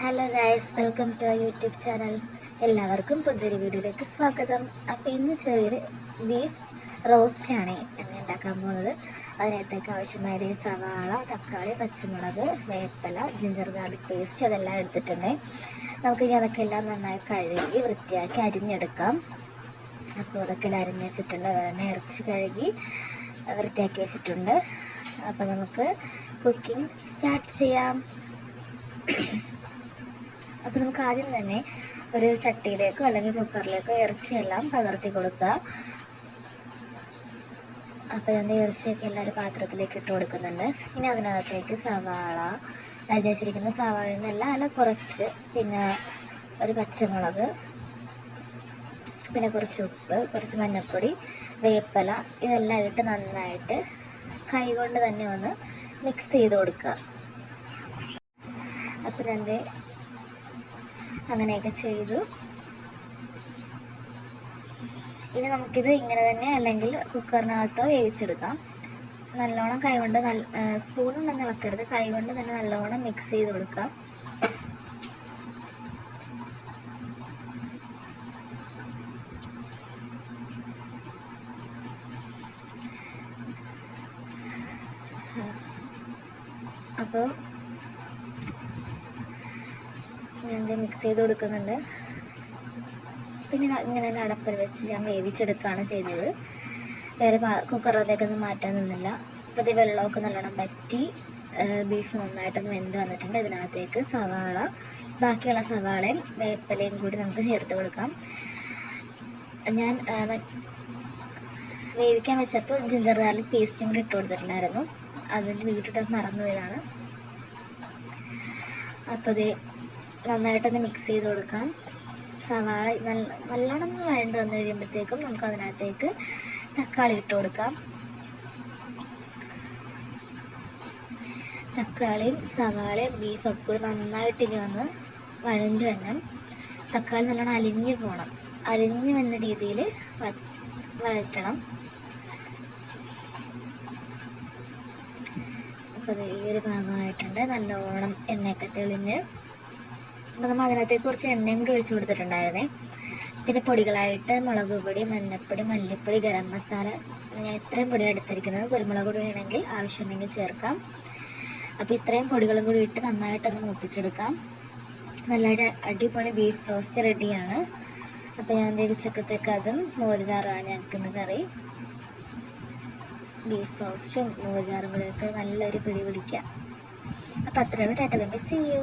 Hello guys welcome to YouTube channel എല്ലാവർക്കും പുതിയൊരു വീഡിയോയിലേക്ക് സ്വാഗതം. അപ്പോൾ ഇന്ന് ചെറിയൊരു ബീഫ് റോസ്റ്റാണ് ഞാൻ ഉണ്ടാക്കാൻ പോകുന്നത്. അതിനകത്തേക്ക് ആവശ്യമായ സവാള തക്കാളി പച്ചമുളക് വേപ്പല ജിഞ്ചർ ഗാർലിക് പേസ്റ്റ് അതെല്ലാം എടുത്തിട്ടുണ്ട്. നമുക്ക് ഇനി അതൊക്കെ എല്ലാം നന്നായി കഴുകി വൃത്തിയാക്കി അരിഞ്ഞെടുക്കാം. അപ്പോൾ അതൊക്കെ എല്ലാം അരിഞ്ഞ് വെച്ചിട്ടുണ്ട്. അത് തന്നെ ഇറച്ചി കഴുകി വൃത്തിയാക്കി വെച്ചിട്ടുണ്ട്. അപ്പോൾ നമുക്ക് കുക്കിംഗ് സ്റ്റാർട്ട് ചെയ്യാം. അപ്പോൾ നമുക്ക് ആദ്യം തന്നെ ഒരു ചട്ടിയിലേക്കോ അല്ലെങ്കിൽ കുക്കറിലേക്കോ ഇറച്ചിയെല്ലാം പകർത്തി കൊടുക്കുക. അപ്പോൾ ഞാൻ ഇറച്ചിയൊക്കെ എല്ലാവരും പാത്രത്തിലേക്ക് ഇട്ട് കൊടുക്കുന്നുണ്ട്. ഇനി അതിനകത്തേക്ക് സവാള അരിഞ്ഞ് വെച്ചിരിക്കുന്ന സവാളയിൽ നിന്നല്ല അല്ല കുറച്ച് പിന്നെ ഒരു പച്ചമുളക് പിന്നെ കുറച്ച് ഉപ്പ് കുറച്ച് മഞ്ഞൾപ്പൊടി വേപ്പല ഇതെല്ലാം ഇട്ട് നന്നായിട്ട് കൈകൊണ്ട് തന്നെ ഒന്ന് മിക്സ് ചെയ്ത് കൊടുക്കുക. അപ്പം ദേ അങ്ങനെയൊക്കെ ചെയ്തു. ഇനി നമുക്കിത് ഇങ്ങനെ തന്നെ അല്ലെങ്കിൽ കുക്കറിനകത്തോ വേവിച്ചെടുക്കാം. നല്ലോണം കൈകൊണ്ട് നല്ല സ്പൂണൊന്നും ഇളക്കരുത് കൈകൊണ്ട് തന്നെ നല്ലോണം മിക്സ് ചെയ്ത് കൊടുക്കാം അപ്പോൾ ഞാൻ ഇത് മിക്സ് ചെയ്ത് കൊടുക്കുന്നുണ്ട്. പിന്നെ ഇങ്ങനെ തന്നെ അടപ്പിൽ വെച്ച് ഞാൻ വേവിച്ചെടുക്കുകയാണ് ചെയ്തത്. വേറെ കുക്കറിലേക്കൊന്നും മാറ്റാൻ നിന്നില്ല. അപ്പോൾ ഇത് വെള്ളമൊക്കെ നല്ലോണം പറ്റി ബീഫ് നന്നായിട്ടൊന്ന് വെന്ത് വന്നിട്ടുണ്ട്. ഇതിനകത്തേക്ക് സവാള ബാക്കിയുള്ള സവാളയും വേപ്പലയും കൂടി നമുക്ക് ചേർത്ത് കൊടുക്കാം. ഞാൻ വേവിക്കാൻ വെച്ചപ്പോൾ ജിഞ്ചർ ഗാർലിക് പേസ്റ്റും കൂടി ഇട്ട് കൊടുത്തിട്ടുണ്ടായിരുന്നു. അതിന്റെ വീട്ടിട്ട് മറന്നു പോയതാണ് അപ്പോൾ ഇത് നന്നായിട്ടൊന്ന് മിക്സ് ചെയ്ത് കൊടുക്കാം. സവാള നല്ല നല്ലോണം വഴണ്ട് വന്നു കഴിയുമ്പോഴത്തേക്കും നമുക്ക് അതിനകത്തേക്ക് തക്കാളി ഇട്ട് കൊടുക്കാം. തക്കാളിയും സവാളയും ബീഫൊക്കെ നന്നായിട്ട് ഇനി വന്ന് വഴണ്ട് വരണം. തക്കാളി നല്ലോണം അലിഞ്ഞു പോകണം അലിഞ്ഞു വന്ന രീതിയിൽ വഴറ്റണം. അപ്പോൾ ഈ ഒരു ഭാഗമായിട്ടുണ്ട്. നല്ലോണം എണ്ണയൊക്കെ തെളിഞ്ഞ് അപ്പോൾ നമ്മൾ അതിനകത്തേക്ക് കുറച്ച് എണ്ണയും കൂടി ഒഴിച്ച് കൊടുത്തിട്ടുണ്ടായിരുന്നേ. പിന്നെ പൊടികളായിട്ട് മുളക് പൊടി മഞ്ഞൾപ്പൊടി മല്ലിപ്പൊടി ഗരം മസാല ഞാൻ ഇത്രയും പൊടി എടുത്തിരിക്കുന്നത്. കുരുമുളക് പൊടി വേണമെങ്കിൽ ആവശ്യമുണ്ടെങ്കിൽ ചേർക്കാം. അപ്പോൾ ഇത്രയും പൊടികളും കൂടി ഇട്ട് നന്നായിട്ടൊന്ന് മൂപ്പിച്ചെടുക്കാം. നല്ലൊരു അടിപൊളി ബീഫ് റോസ്റ്റ് റെഡിയാണ്. അപ്പോൾ ഞാൻ ദേ ഉച്ചക്കത്തേക്ക് അതും മോരുചാറുമാണ് ഞങ്ങൾക്ക് കറി. ബീഫ് റോസ്റ്റും മോരുചാറും കൂടെയൊക്കെ നല്ലൊരു പിടി പിടിക്കാം അപ്പോൾ അത്രയും ടാറ്റ സീ യു